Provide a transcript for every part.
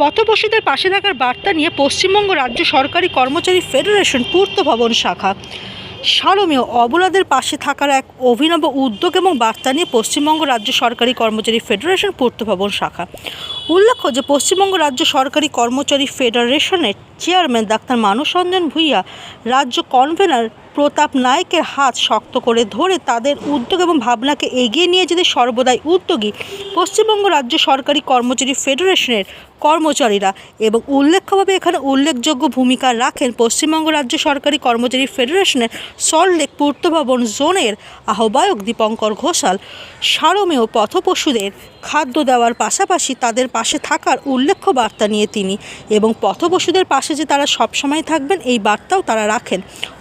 পথবসীদের পাশে থাকার বার্তা নিয়ে পশ্চিমবঙ্গ রাজ্য সরকারি কর্মচারী ফেডারেশন পূর্ত ভবন শাখা। সারমেয় অবলাদের পাশে থাকার এক অভিনব উদ্যোগ এবং বার্তা নিয়ে পশ্চিমবঙ্গ রাজ্য সরকারি কর্মচারী ফেডারেশন পূর্ত ভবন শাখা। উল্লেখ্য যে, পশ্চিমবঙ্গ রাজ্য সরকারি কর্মচারী ফেডারেশনের চেয়ারম্যান ডাক্তার মানস রঞ্জন ভূঁইয়া, রাজ্য কনভেনার প্রতাপ নায়কের হাত শক্ত করে ধরে তাদের উদ্যোগ এবং ভাবনাকে এগিয়ে নিয়ে যেতে সর্বদাই উদ্যোগী, পশ্চিমবঙ্গ রাজ্য সরকারি কর্মচারী ফেডারেশনের কর্মচারীরা এবং উল্লেখ্যভাবে এখানে উল্লেখযোগ্য ভূমিকা রাখেন পশ্চিমবঙ্গ রাজ্য সরকারি কর্মচারী ফেডারেশনের সল্টলেক পূর্ত ভবন জোনের আহ্বায়ক দীপঙ্কর ঘোষাল। সারমেয় পথপশুদের খাদ্য দেওয়ার পাশাপাশি তাদের পাশে থাকার উল্লেখ্য বার্তা নিয়ে তিনি এবং পথপশুদের পাশে যে তারা সবসময় থাকবেন, এই বার্তাও তারা রাখেন।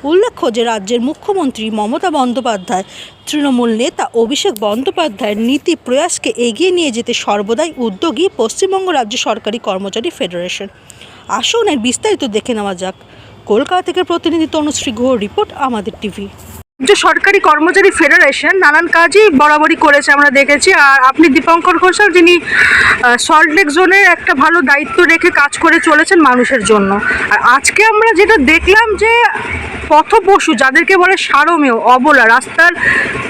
উল্লেখ্য যে রাজ্যের মুখ্যমন্ত্রী মমতা বন্দ্যোপাধ্যায়। তৃণমূল নেতা অভিষেক বন্দ্যোপাধ্যায়ের নীতি প্রয়াসকে এগিয়ে নিয়ে যেতে সর্বদাই উদ্যোগী পশ্চিমবঙ্গ রাজ্য সরকারি কর্মচারী ফেডারেশন। আসুন এর বিস্তারিত দেখে নেওয়া যাক। কলকাতা থেকে প্রতিনিধি তনুশ্রী ঘোর রিপোর্ট আমাদের টিভি। রাজ্য সরকারি কর্মচারী ফেডারেশন নানান কাজই বরাবরই করেছে আমরা দেখেছি। আর আপনি দীপঙ্কর ঘোষাল, যিনি সল্টলেক জোনের একটা ভালো দায়িত্ব রেখে কাজ করে চলেছেন মানুষের জন্য। আর আজকে আমরা যেটা দেখলাম যে পথ পশু যাদেরকে বলে সারমেয়, অবলা, রাস্তার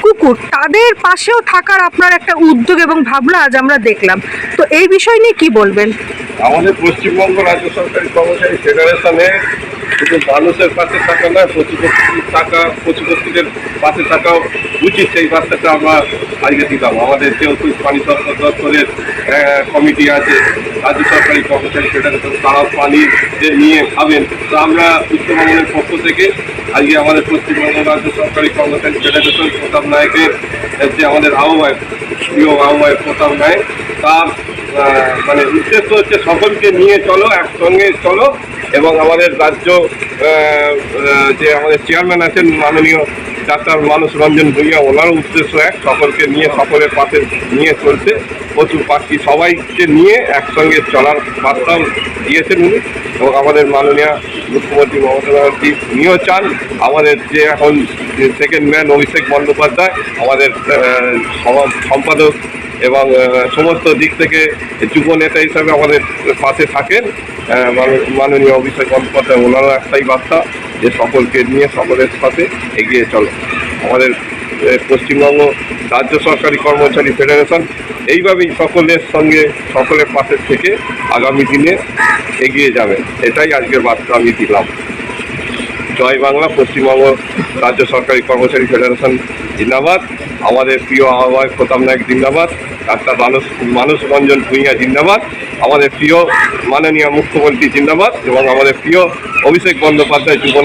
কুকুর, তাদের পাশেও থাকার আপনার একটা উদ্যোগ এবং ভাবনা আজ আমরা দেখলাম। তো এই বিষয় নিয়ে কি বলবেন? আমাদের পশ্চিমবঙ্গ রাজ্য সরকারি কর্মচারী ফেডারেশনে শুধু মানুষের পাশে থাকা নয় পশুপক্ষী থাকা পশুপক্ষীদের পাশে থাকা উচিত। সেই বার্তাটা আমরা আজকে দিলাম আমাদের যেহেতু পানি দপ্তরের কমিটি আছে, রাজ্য সরকারি কর্মচারী ফেডারেশন তারা পানি যে নিয়ে খাবেন। তো আমরা উত্তরবঙ্গের পক্ষ থেকে আজকে আমাদের পশ্চিমবঙ্গ রাজ্য সরকারি কর্মচারী ফেডারেশন প্রতাপ নায়কের যে আমাদের আহ্বায়ক, প্রিয় আহ্বায়ক প্রতাপ নায়ক, তার মানে উদ্দেশ্য হচ্ছে সকলকে নিয়ে চলো, একসঙ্গে চলো এবং আমাদের রাজ্য যে আমাদের চেয়ারম্যান আছেন মাননীয় ডাক্তার মানুষ রঞ্জন ভূঁইয়া, ওনারও উদ্দেশ্য এক, সকলকে নিয়ে, সকলের পাশে নিয়ে চলছে প্রচুর পাখি সবাইকে নিয়ে একসঙ্গে চলার বার্তাও দিয়েছেন উনি। এবং আমাদের মাননীয় মুখ্যমন্ত্রী মমতা ব্যানার্জি উনিও চান আমাদের যে এখন সেকেন্ড ম্যান অভিষেক বন্দ্যোপাধ্যায়, আমাদের সম্পাদক এবং সমস্ত দিক থেকে যুব নেতা হিসাবে আমাদের পাশে থাকেন মাননীয়- অভিষেক বন্দ্যোপাধ্যায় ওনারও একটাই বার্তা যে সকলকে নিয়ে, সকলের সাথে এগিয়ে চলো। আমাদের পশ্চিমবঙ্গ রাজ্য সরকারি কর্মচারী ফেডারেশন এইভাবেই সকলের সঙ্গে, সকলের পাশে থেকে আগামী দিনে এগিয়ে যাবে। এটাই আজকের বার্তা আমি দিলাম। জয় বাংলা, পশ্চিমবঙ্গ রাজ্য সরকারি কর্মচারী ফেডারেশন জিন্দাবাদ। আমাদের প্রিয় আহ্বায়ক প্রতাপ নায়ক জিন্দাবাদ, ডাক্তার মানুষ মানুষ রঞ্জন ভূঁইয়া জিন্দাবাদ। আমাদের প্রিয় মাননীয় মুখ্যমন্ত্রী জিন্দাবাদ এবং আমাদের প্রিয় অভিষেক বন্দ্যোপাধ্যায় যুব